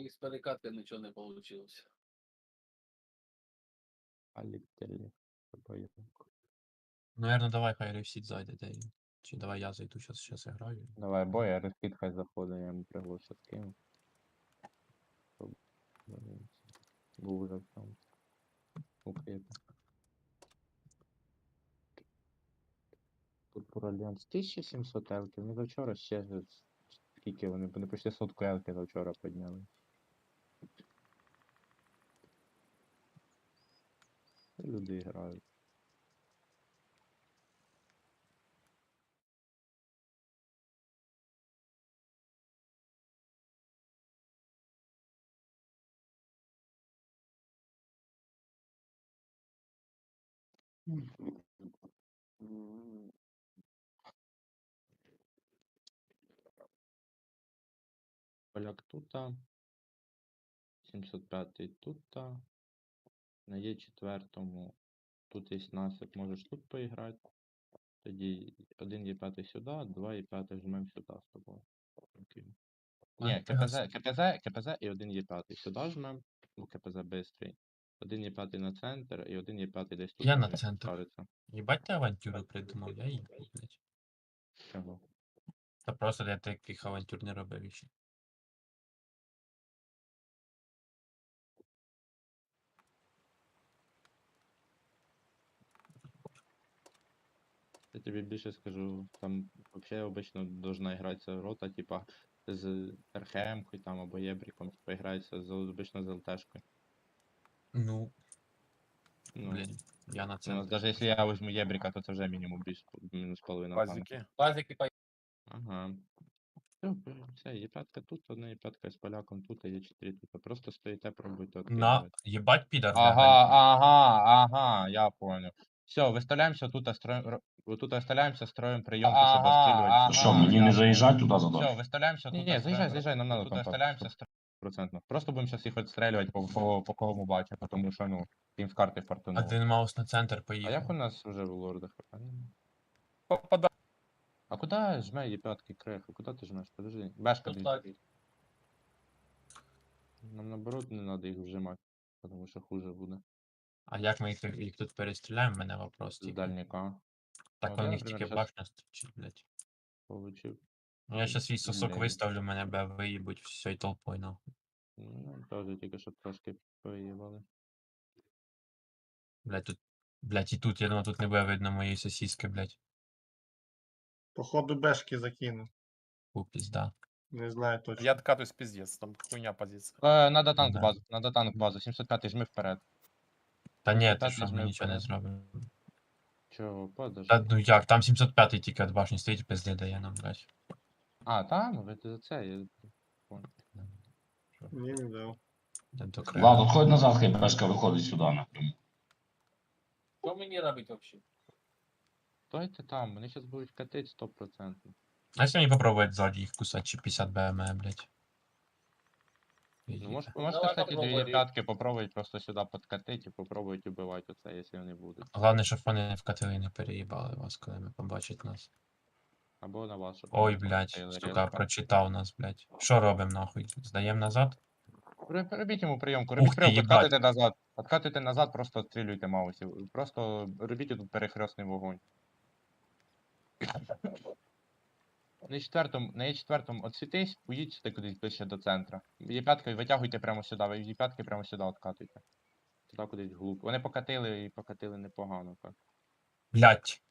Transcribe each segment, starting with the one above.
І з перекатки нічого не вийшло. Полетели. Наверно, давай хай рефсід зайде, де він. Чи давай я зайду, щас, щас я граю. Давай, бой, а розкид хай заходить, я йому приглушу скину. Щоб, блін, Був уже там. Укріп. Тут про альянс 1700 елків. Ну до вчора ще ж скільки вони, вони почти сотку елки до вчора підняли. Люди грають. Поляк тута. 705 тута. На є четвертому. Тут є насип, можеш тут поіграти. Тоді один є п'ятий сюди, два є п'ятий жмем сюди з тобою. Окей. Ні, КПЗ, КПЗ, КПЗ і один є п'ятий сюди жмем, бо КПЗ. Один є п'ятий на центр і один є п'ятий десь тут. Я на центр. ставиться. Єбать ти авантюру придумав, я блядь. Чого? Та просто я таких авантюр не робив ще. Я тобі більше скажу, там взагалі обично должна гратися рота, типа з РХМ-кою там або Єбріком, типа грається з обично з ЛТшкою. Ну, Ну, блін, я на у нас центр. навіть якщо я візьму Єбріка, то це вже мінімум більш мінус половина танку. Базики. Базики по Ага. Все, все, є п'ятка тут, одна є п'ятка з поляком тут, а є чотири тут. Просто стоїте, пробуйте На, відкидувати. єбать підар. Ага, ага, ага, я понял. Все, выставляемся тут, строим, вот тут оставляемся, строим приемку, чтобы отстреливать. Що, мені не заїжджати туди задом? Все, выставляемся тут. Не, заезжай, заезжай, нам надо тут оставляемся процентно. Просто будем сейчас их отстреливать по, по, по кого мы бачим, потому что, ну, им в карты фортунуло. Один маус на центр А як у поїхав. нас уже в лордах? А, ні. Попадаю. А куда жме є пятки креха? Куда ты жмешь? Подожди. Башка, Тут блин. так. Нам наоборот не надо их вжимать, потому что хуже буде. А як ми їх, їх тут перестріляємо, мене вопрос. З тільки. дальника. Так Ну, у да, них наприклад, тільки щас- башня стучить, блядь. Получив. Ну я щас свій сосок Блядь. виставлю, мене бе виїбуть всьою толпою, нахуй. Ну, теж тільки що трошки поїбали. Блядь, тут, блядь, і тут, я думаю, тут не буде видно моєї сосіски, блядь. Походу бешки закину. Фу, пізда. Не знаю точно. Я откатываюсь пиздец, там хуйня позиция. Е, надо танк Да. базу, надо танк базу. 705 жми вперед. Та ні, ти так що, ми нічого не вперед. зробимо. Чого, подожди. Та ну як, там 705 тільки від башні стоїть, пизди дає нам, блядь. А, там, ви за це, я понял. Ні, не дав. Де до Влад, отходь назад, хай Бешка виходить сюди напряму. Що мені робити взагалі? Стойте там, вони зараз будуть катити 100%. А якщо мені попробувати ззаді їх кусати, чи 50 БМ, блядь. Ну, може, Ну, можете, давай кстати, дві п'ятки попробувати просто сюди подкатити і попробувати убивати оце, якщо вони будуть. Головне, щоб вони не вкатили і не переїбали вас, коли ми побачать нас. Або на вашу. Ой, блядь, сука, прочитав нас, блядь. Що робимо нахуй? Здаємо назад? Робіть йому прийомку, Ух робіть ти, прийом, їбать. подкатуйте назад. Подкатуйте назад, просто отстрілюйте маусів. Просто робіть тут перехресний вогонь. На четвертому, на четвертому отсвітись, поїдь сюди кудись ближче до центра. Є п'яткою витягуйте прямо сюди, ви п'ятки прямо сюди откатуйте. Сюди кудись вглуб. Вони покатили і покатили непогано так. Блядь.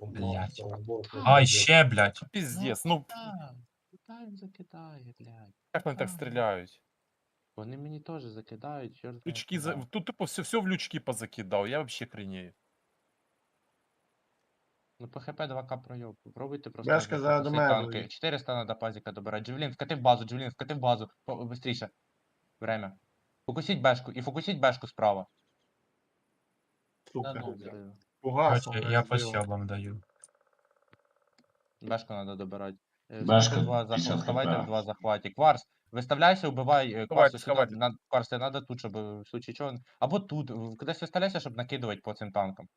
Блядь. Ай, ще, блядь. Пиздец, ну Куди він закидає, блядь? как они так стреляют? Вони мені теж закидають, чорт. Лючки за... Тут тупо все, все в лючки позакидал, я вообще хренею. Ну по хп 2к пройоб. Попробуйте просто. Бешка вже зараз до мене танки. 400 надо пазіка добирати. Джевлін, вкати в базу, Джевлін, вкати в базу. По- Быстріше. Время. Фокусіть бешку і фокусіть бешку справа. Сука. ну, Короче, я по сьобам даю. Бешку треба добирати. Е, Бешка, сховайте два 50 захват- Сховайте в два захваті. Кварс. Выставляйся, убивай Давайте, е, кварсу сюда, надо, тут, чтобы е, в случае чего... он- Або тут, в- кудись виставляйся, щоб накидувати по цим танкам.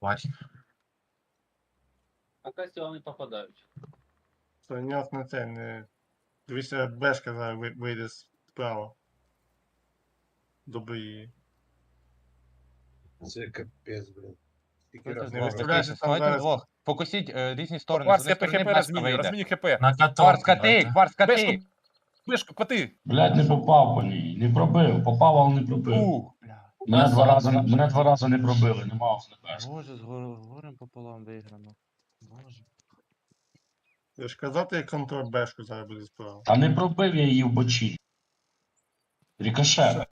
Бач. Поки сюди не попадають. Це нюанс на це не. Дивіться, бешка зараз ви- вийде справа. Добрі. Це капець, блін. Скільки раз Не там зараз. Фокусіть е, різні сторони. Кварц, З я однієї ПХП сторони вийде. розміню ХП. На. Кварц, кати, кварц, кати. Бешку, бешку, коти. Блядь, не попав по ній. Не пробив. Попав, але не пробив. Ух, Бля. Мене два рази, мене два рази не пробили, нема ОСНП. Боже, з гор- горем пополам виграно. Боже. Я ж казати, як контроль бешку зараз буде справа. Та не пробив я її в бочі. Рикошет.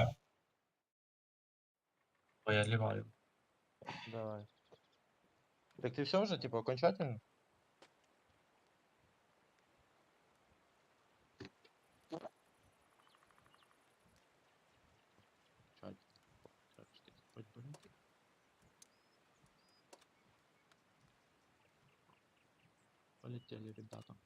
Бо я ліваю. Давай. Так ты все уже, типа, окончательно? Полетели ребята.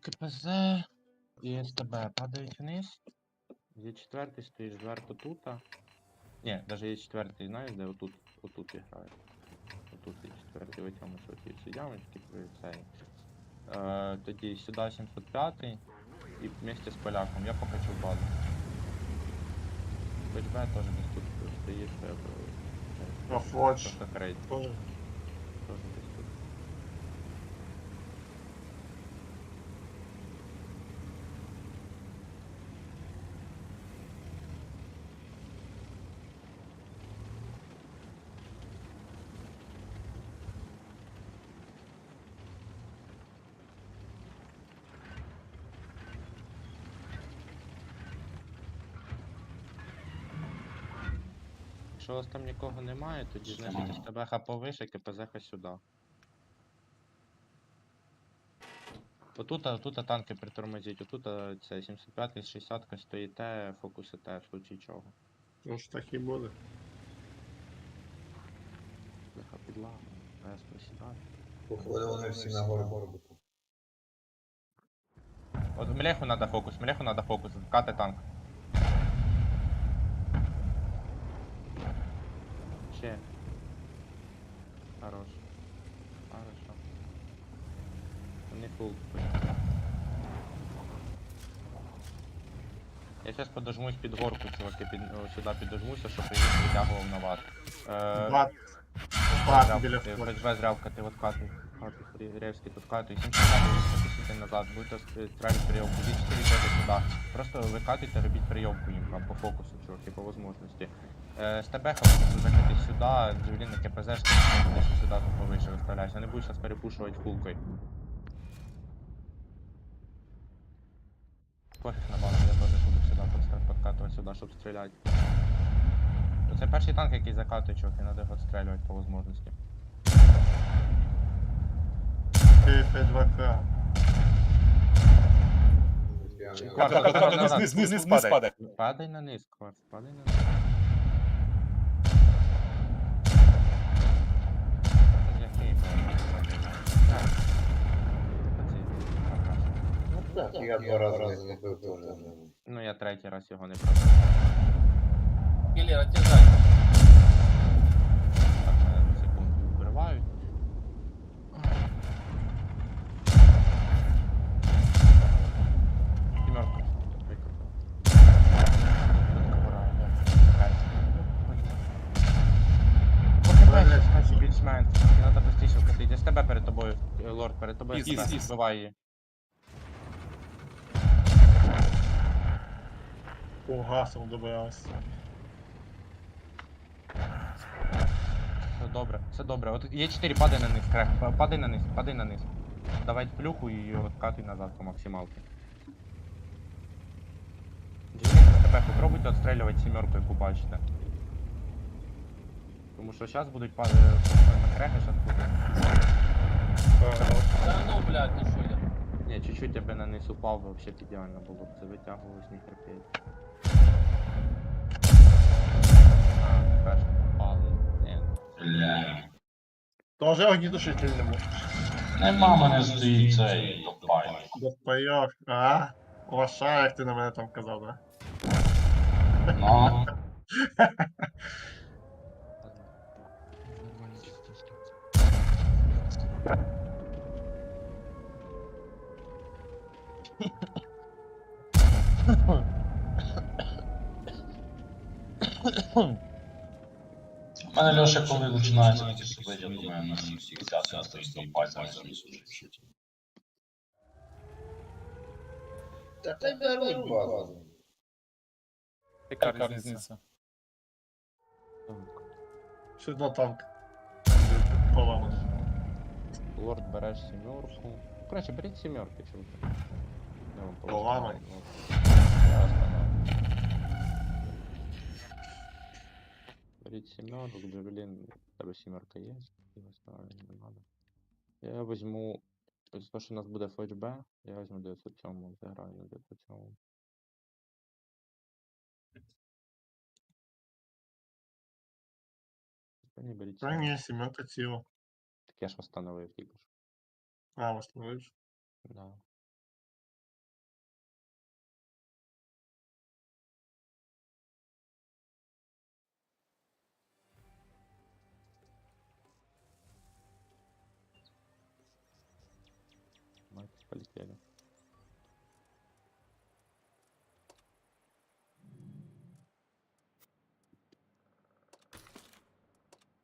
КПЗ і СТБ падають вниз. Є четвертий, стоїш зверху тута. Ні, навіть є четвертий, знаєш, де отут, отут я граю. Отут є четвертий, в цьому що ті всі ямочки при цей. Е, тоді сюди 705 і вместе з поляком. Я покачу базу. БЧБ теж десь тут стоїть, це Профлоч. просто крейт. Тоже. Теж десь тут. Якщо у вас там нікого немає, тоді значить СТБХ повише, КПЗХ сюди. Отут, отут танки притормозіть, отут а, це 75 60 стоїте, фокусите, в случаї чого. Ну ж так і буде. Лиха підлага, ПС присідає. Походу вони всі на горбу. От Млеху надо фокус, Млеху надо фокус, кати танк. Ще. Хорош. Хорошо. Не фул. Я сейчас подожмусь під горку, чуваки, під, сюди підожмуся, щоб я їх витягував на ват. Е, Бат. Бат Зря- біля входу. ФСБ зря вкати, от кати. Кати, Рі- Ревський тут кати. 70 потисните назад, будете стрелять прийомку. Ді 4 теж сюди. Просто ви катите, робіть прийомку їм там по фокусу, чуваки, по возможності. Е, Стебеха можете закати сюди, джевеліни КПЗ, десь сюди тут повише виставляйся. Не будеш зараз перепушувати фулкою. Пофіг на базу, я теж буду сюди подста- подкатувати сюди, щоб стріляти. Це перший танк, який закатує, чуваки, треба його відстрілювати по возможності. 4-5-2К. Кварц, Кат- кат- кат- кат- кат- Вниз, вниз, вниз, вниз падай. Падай на низ, кварц, падай на низ. Який, блядь? Оцей, прекрасно. Я два рази не вбив теж. Ну я третій раз його не пробив. Кілер, отязай. Більш-менш. Треба простіше вкатити. З тебе перед тобою, е, лорд, перед тобою Із, тебе. із, із. Вбивай її. По гасу добирався. Все добре, все добре. От є 4, падай на низ, крек. Падай на низ, падай на низ. Давай плюху і откатуй назад по максималці. Попробуйте отстрілювати сімерку, яку бачите. Тому що зараз будуть падати макреги шаткути. Да ну, блядь, ну що я? Ні, чуть-чуть я би на низ упав, би взагалі ідеально було б це витягувалось не терпіть. А, попали. Ні. Бля. Тоже огнідушитель не можеш. Нема мене стоїть цей допай. Достаєш. А? Лоша, як ти на мене там казав, да? Ну, у мене Льоша, коли починається такі судити, я думаю, на всіх всіх стоїть допай, зараз не слушаючи. Та хай беруть базу. Яка різниця? Все одно танк. Поламаний. Лорд береш сімерку. Коротше, беріть сімерки, чим ти. Останавливаю. Беріть сімерок, Джавелін, у тебе сімерка є, не надо. Я візьму, з того, що у нас буде ФХБ, я візьму 907, заграю на 907. Та ні, беріть Та ні, сімерка ціла. Так я ж встановив тільки що. А, восстановиш. Да. Мать, полетели.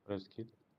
Пресс-кит.